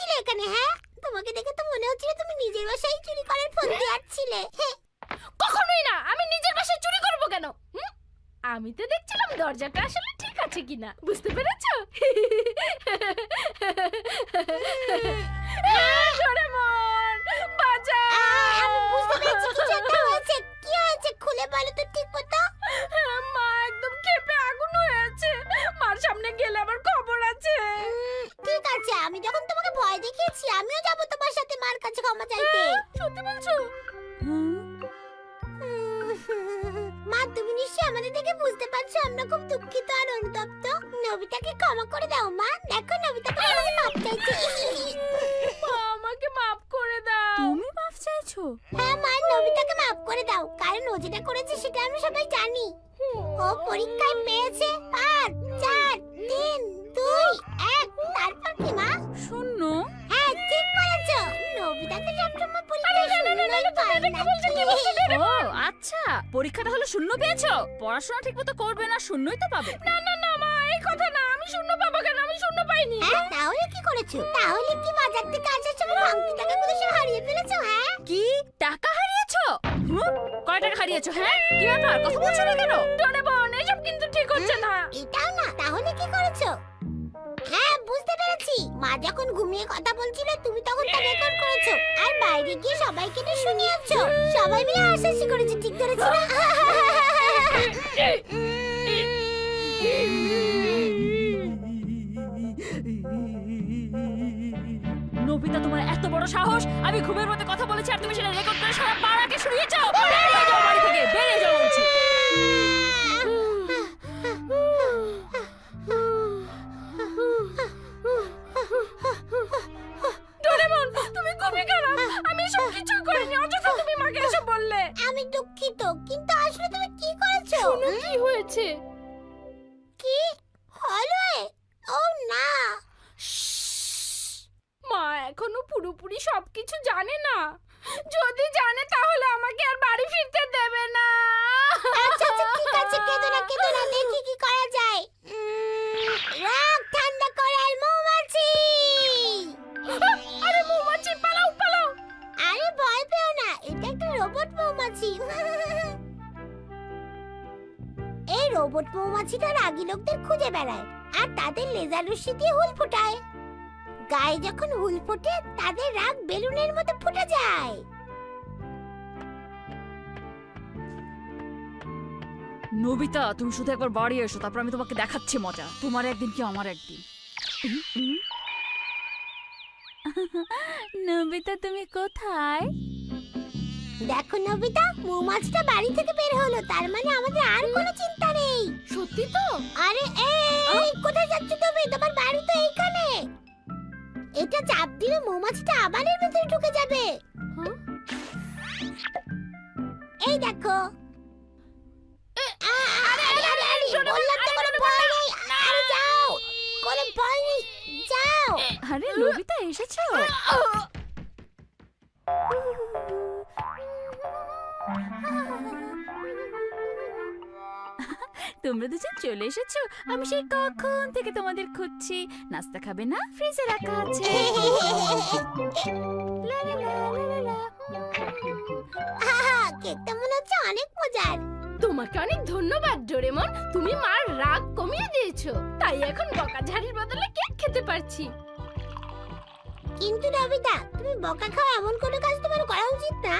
করছিলে এখানে হ্যাঁ? তোমাকে দেখে তো মনে হচ্ছিল তুমি নিজের বাসায় চুরি করার ফোন হ্যাঁ? দিয়াচ্ছিলে হ্যাঁ? কখনোই না আমি নিজের বাসায় চুরি করব কেন? আমি তো দেখছিলাম দরজাটা আসলে ঠিক আছে কিনা বুঝতে পেরেছ? হ্যাঁ, কি হয়েছে? খুলে বলো তো ঠিক মতো। হ্যাঁ মা নবিতাকে মাপ করে দাও। কারণ ও যেটা করেছে সেটা আমরা সবাই জানি। ও পরীক্ষায় পেয়েছে পাঁচ চার তিন দুই এক। তারপর কি মা? শূন্য। হ্যাঁ ঠিক বলেছ। নবিতাকে সবসময় পরীক্ষায় শূন্যই পায় না ও আচ্ছা। পরীক্ষাটা হলো শূন্য পেয়েছ? পড়াশোনা ঠিক মতো করবে না শূন্যই তো পাবে। না না না মা এই কথা না। আমি শূন্য পাবো কেন? আমি শূন্য পাইনি। হ্যাঁ তাহলে কি করেছ? তাহলে কি বাজার থেকে আসার সময় ভাঙতি টাকাগুলো সব হারিয়ে ফেলেছো হ্যাঁ? কি? টাকা হারিয়েছো? হুম? কয় টাকা হারিয়েছো হ্যাঁ? কি ব্যাপার? কথা বলছো না কেন? ডোরেমন এসব কিন্তু ঠিক হচ্ছে না। এটাও না। তাহলে কি করেছ? হ্যাঁ বুঝতে পেরেছি। মা যখন ঘুমিয়ে কথা বলছিল তুমি তখন তা রেকর্ড করেছ। আর বাইরে গিয়ে সবাইকে এটা শুনিয়েছো। সবাই মিলে হাসাহাসি করেছে ঠিক করেছি না? তোমার এত বড় সাহস? আমি ঘুমের মধ্যে কথা বলেছি আর তুমি সেটা রেকর্ড করে সারা পাড়াকে শুনিয়েছো সবকিছু জানে না। যদি জানে তাহলে আমাকে আর বাড়ি ফিরতে দেবে না। আচ্ছা আচ্ছা ঠিক আছে কেঁদো না কেঁদো না দেখি কি করা যায়। রাগ ঠান্ডা করার মৌমাছি। আরে মৌমাছি পালাও পালাও। আরে ভয় পেও না এটা একটা রোবট মৌমাছি। এই রোবট মৌমাছিটা রাগী লোকদের খুঁজে বেড়ায় আর তাদের লেজার রশ্মি দিয়ে হুল ফোটায়। গায়ে যখন হুল ফোটে তাদের রাগ বেলুনের মতো ফুটে যায়। নবিতা তুমি শুধু একবার বাড়ি এসো তারপর আমি তোমাকে দেখাচ্ছি মজা। তোমার একদিন কি আমার একদিন? নবিতা তুমি কোথায়? দেখো নবিতা মৌমাছিটা বাড়ি থেকে বের হলো তার মানে আমাদের আর কোনো চিন্তা নেই। সত্যি তো? আরে এই কোথায় যাচ্ছ তুমি? তোমার বাড়ি তো এইখানে। এটা চাপ দিলে মৌমাছিটা আবার এর ভেতরে ঢুকে যাবে। হ্যাঁ? এই দেখো। যাও আরে লবিতা আরে তোমরা দুজন চলে এসেছ। আমি সেই কখন থেকে তোমাদের খুঁজছি। নাস্তা খাবে না? ফ্রিজে রাখা আছে। লা লা লা লা লা লা। আহা, কেকটা মনে হচ্ছে অনেক মজার। তোমাকে অনেক ধন্যবাদ ডোরেমন। তুমি মার রাগ কমিয়ে দিয়েছ। তাই এখন বকা ঝাড়ির বদলে কেক খেতে পারছি। কিন্তু নবিতা তুমি বকা খাওয়া এমন কোনো কাজ তোমার করা উচিত না।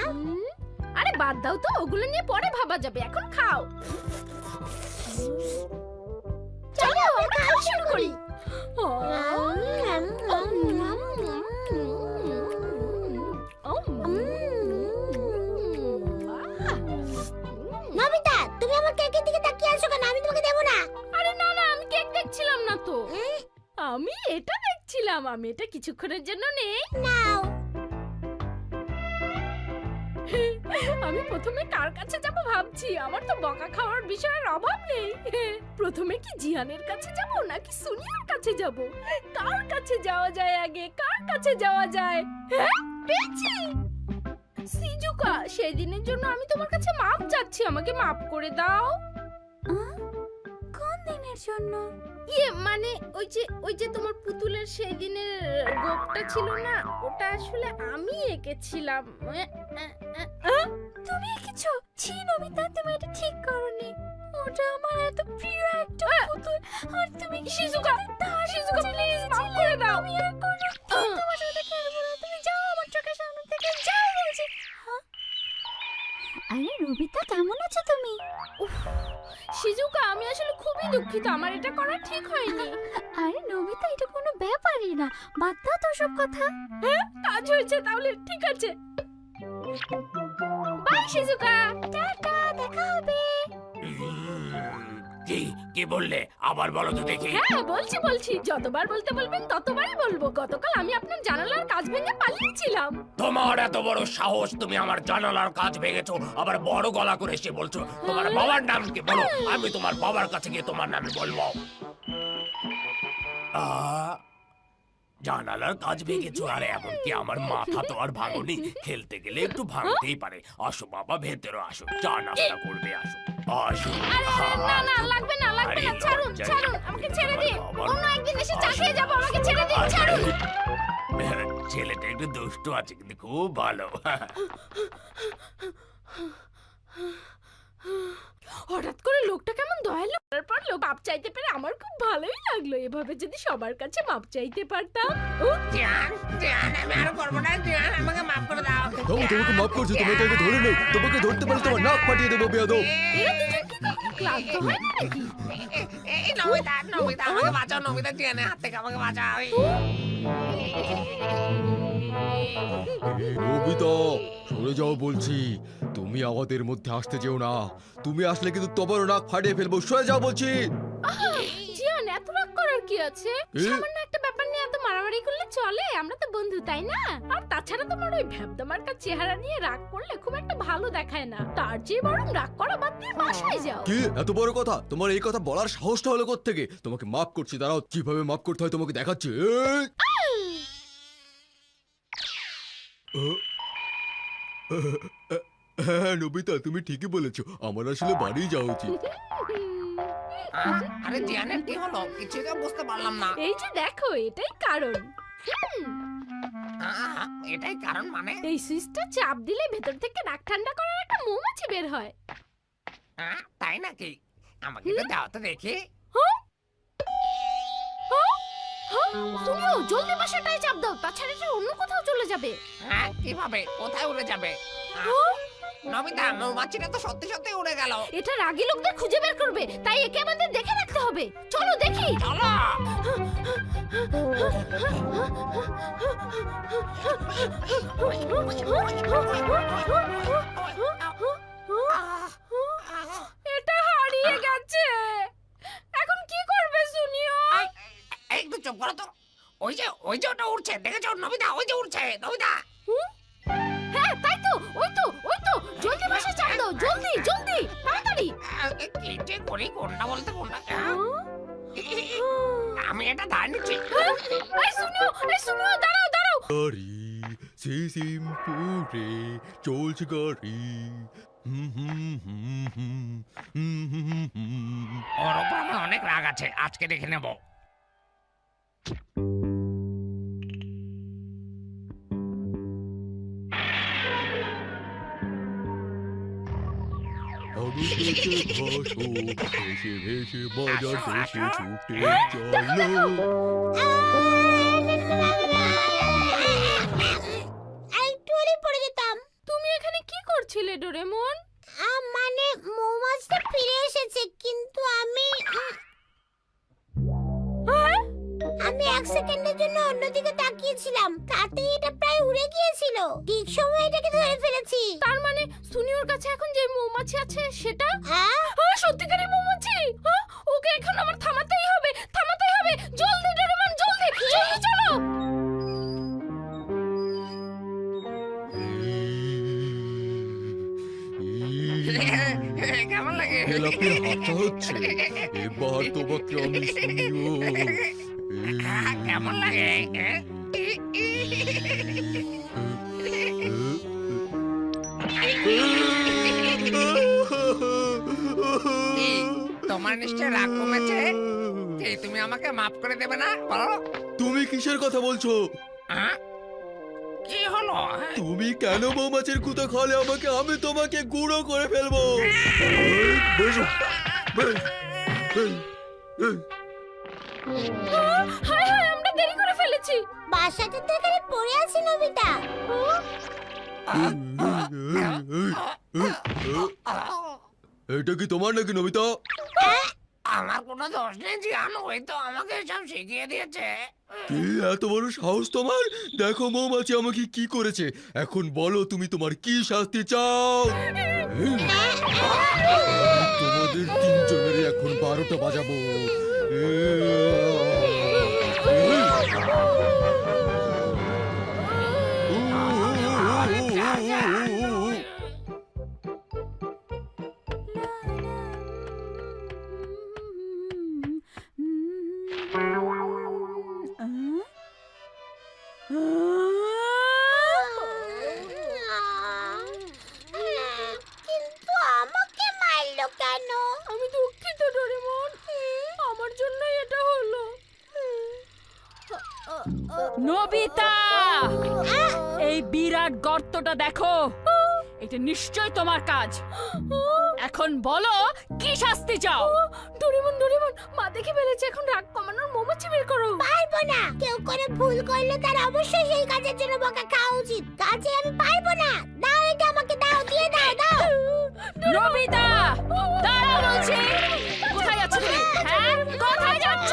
আরে বাদ দাও তো ওগুলো নিয়ে পরে ভাবা যাবে। এখন খাও। চলো খাওয়া শুরু করি। নবিতা তুমি আমার কেকের দিকে তাকিয়ে আছো কেন? আমি তোমাকে দেবো না। আরে না না আমি কেক দেখছিলাম না তো। আমি এটা দেখছিলাম আমি এটা কিছুক্ষণের জন্য নেই। নাও। আমি প্রথমে কার কাছে যাব ভাবছি? আমার তো বকা খাওয়ার বিষয়ের অভাব নেই। প্রথমে কি জিয়ানের কাছে যাব নাকি সুনিয়ার কাছে যাব? কার কাছে যাওয়া যায় আগে? কার কাছে যাওয়া যায়? হ্যাঁ পেয়েছি! সিজুকা সেই দিনের জন্য আমি তোমার কাছে মাপ চাচ্ছি। আমাকে মাপ করে দাও। কোন দিনের জন্য? ইয়ে মানে ওই যে ওই যে তোমার পুতুলের সেই দিনের গোপটা ছিল না ওটা আসলে আমি এঁকেছিলাম। তুমি এঁকেছো? ছি নমিতা তুমি এটা ঠিক করনি। ওটা আমার এত প্রিয় একটা পুতুল। আর তুমি শিজুকা শিজুকা প্লিজ মাফ করে দাও। তুমি যাও আমার চোখের সামনে থেকে যাও! আরে রবিতা কেমন আছো তুমি? সিজুকা আমি আসলে খুবই দুঃখিত। আমার এটা করা ঠিক হয়নি। আরে নবিতা এটা কোনো ব্যাপারই না। বাদ দাও তো সব কথা। হ্যাঁ কাজ হয়েছে তাহলে ঠিক আছে। Bye Shizuka tata. কি? কি বললে? আবার বলো তো দেখি। হ্যাঁ বলছি বলছি। যতবার বলতে বলবেন ততবারই বলব। গতকাল আমি আপনার জানালার কাজ ভেঙে পালিয়েছিলাম। তোমার এত বড় সাহস তুমি আমার জানালার কাজ ভেঙেছো আবার বড় গলা করে এসে বলছো তোমার বাবার নাম কি? বলো আমি তোমার বাবার কাছে গিয়ে তোমার নামে বলব। আ, জানালার কাজ ভেঙেছো? আর এমনকি আমার মাথা তো আর ভাঙনি খেলতে গেলে একটু ভাঙতেই পারে। আসো বাবা ভেতরে আসো। চা নাস্তা করবে আসো। আসো না না লাগবে না লাগবে না। ছাড়ুন ছাড়ুন আমাকে ছেড়ে দিন। অন্য একদিন এসে চা খেয়ে যাব আমাকে ছেড়ে দিন ছাড়ুন। ছেলেটা একটু দুষ্ট আছে কিন্তু খুব ভালো। হঠাৎ করে লোকটা কেমন দয়ালু তারপর লোক মাপ চাইতে পেরে আমার খুব ভালোই লাগল এভাবে যদি সবার কাছে মাপ চাইতে পারতাম ও জান জান আমি আর করব না জান আমাকে মাফ করে দাও থামো তোমাকে মাফ করছি তোমাকে আগে ধরে নেই তোমাকে ধরতে পারলে তোমার নাক ফাটিয়ে দেবো বেয়াদব এরা দুজন কি কখনো ক্লান্ত হয় না নাকি এই নমিতা নমিতা আমাকে বাঁচাও নমিতা জিয়ানের হাত থেকে আমাকে বাঁচাও সরে যাও বলছি। তুমি আমাদের মধ্যে আসতে যেও না। তুমি আসলে কিন্তু তোমারও নাক ফাটিয়ে ফেলব। সরে যাও বলছি। জিয়ান এত রাগ করার কি আছে? সামান্য একটা ব্যাপার নিয়ে এত মারামারি করলে চলে? আমরা তো বন্ধু তাই না? আর তাছাড়া তোমার ওই ভ্যাবদামার্কার চেহারা নিয়ে রাগ করলে খুব একটা ভালো দেখায় না। তার চেয়ে বরং রাগ করা বাদ দিয়ে বাসায় যাও কি? এত বড় কথা? তোমার এই কথা বলার সাহসটা হলো থেকে তোমাকে মাফ করছি দাঁড়াও। কীভাবে মাফ করতে হয় তোমাকে দেখাচ্ছি এই! হ্যাঁ নবিতা তুমি ঠিকই বলেছ। আমার আসলে বাড়ি যাওয়া উচিত। আরে জিয়ানের কি হলো? কিছুই তো বুঝতে পারলাম না। এই যে দেখো এটাই কারণ। আহ, এটাই কারণ মানে? এই সুইচটা চাপ দিলে ভেতর থেকে নাক ঠান্ডা করার একটা মৌমাছি বের হয়। আহ, তাই নাকি? আমাকে তো দাও তো দেখি। শুনিও জলদি বাসাটায় চাপ দাও তাছাড়া এটা অন্য কোথাও চলে যাবে। হ্যাঁ কীভাবে? কোথায় উড়ে যাবে? নমিতা মৌমাছিটা তো সত্যি সত্যি উড়ে গেল। এটা রাগী লোকদের খুঁজে বের করবে তাই একে আমাদের দেখে রাখতে হবে। চলো দেখি। চলো এটা হারিয়ে গেছে এখন কি করবে শুনিও এই, একটু চুপ করো তো ওই যে ওই যে ওটা উড়ছে দেখেছ? নমিতা ওই যে উড়ছে নমিতা হ্যাঁ তাই তো ওই তো ওই তো। জলদি বাসা চাপ দাও জলদি জলদি তাড়াতাড়ি। কি যে করি কোনটা বলতে কোনটা আমি এটা ধার নিচ্ছি। এই শুনিও এই শুনিও দাঁড়াও দাঁড়াও। গাড়ি সিসিমপুরে চলছে গাড়ি। হুম হুম হুম হুম হুম হুম হুম। ওর ওপর আমার অনেক রাগ আছে আজকে দেখে নেব। 到底学什么书？学习培训，把家收拾，准备加油。অন্যদিকে তাকিয়েছিলাম তাতে এটা প্রায় উড়ে গিয়েছিল। ঠিক সময় এটাকে ধরে ফেলেছি। তার মানে সুনিওর কাছে এখন যে মৌমাছি আছে সেটা? আহ, হ্যাঁ সত্যিকারের মৌমাছি? হ্যাঁ? ওকে এখন আমার থামাতেই হবে থামাতেই হবে। জলদি ডোরেমন জলদি জলদি চলো। কেমন লাগে গোলাপি হাতটা হচ্ছে। এবার তোমাকে আমি শুনিও কেমন লাগে তোমার নিশ্চয় রাগ কমেছে? কি তুমি আমাকে মাফ করে দেবে না? বলো। তুমি কিসের কথা বলছো? কি হলো? তুমি কেন মৌমাছির কুতো খালে আমাকে? আমি তোমাকে গুঁড়ো করে ফেলব। হায় হায় আমরা দেরি করে ফেলেছি। বাসাটা তো এখানে পড়ে আছে নবিতা। এটা কি তোমার নাকি নবিতা? আমার কোনো দোষ নেই জিয়ান ওই তো আমাকে সব শিখিয়ে দিয়েছে। কি এত বড় সাহস তোমার? দেখো মৌমাছি আমাকে কি করেছে। এখন বলো তুমি তোমার কি শাস্তি চাও? তোমাদের তিনজনেরই এখন বারোটা বাজাবো। কিন্তু নবিতা! এই বিরাট গর্তটা দেখো। এটা নিশ্চয় তোমার কাজ। এখন বলো কি শাস্তি চাও? ডরিমন ডরিমন মা দেখে ফেলেছে এখন রাগ কমানোর মোমোচি বের করো। পারব না। কেউ করে ভুল করলে তার অবশ্যই সেই কাজের জন্য বকা খাওয়া উচিত। কাজে আমি পারব না। দাও এটা আমাকে দাও দিয়ে দাও দাও। নবিতা দাঁড়াও বলছি। কোথায় যাচ্ছ তুমি? হ্যাঁ? কোথায় যাচ্ছ?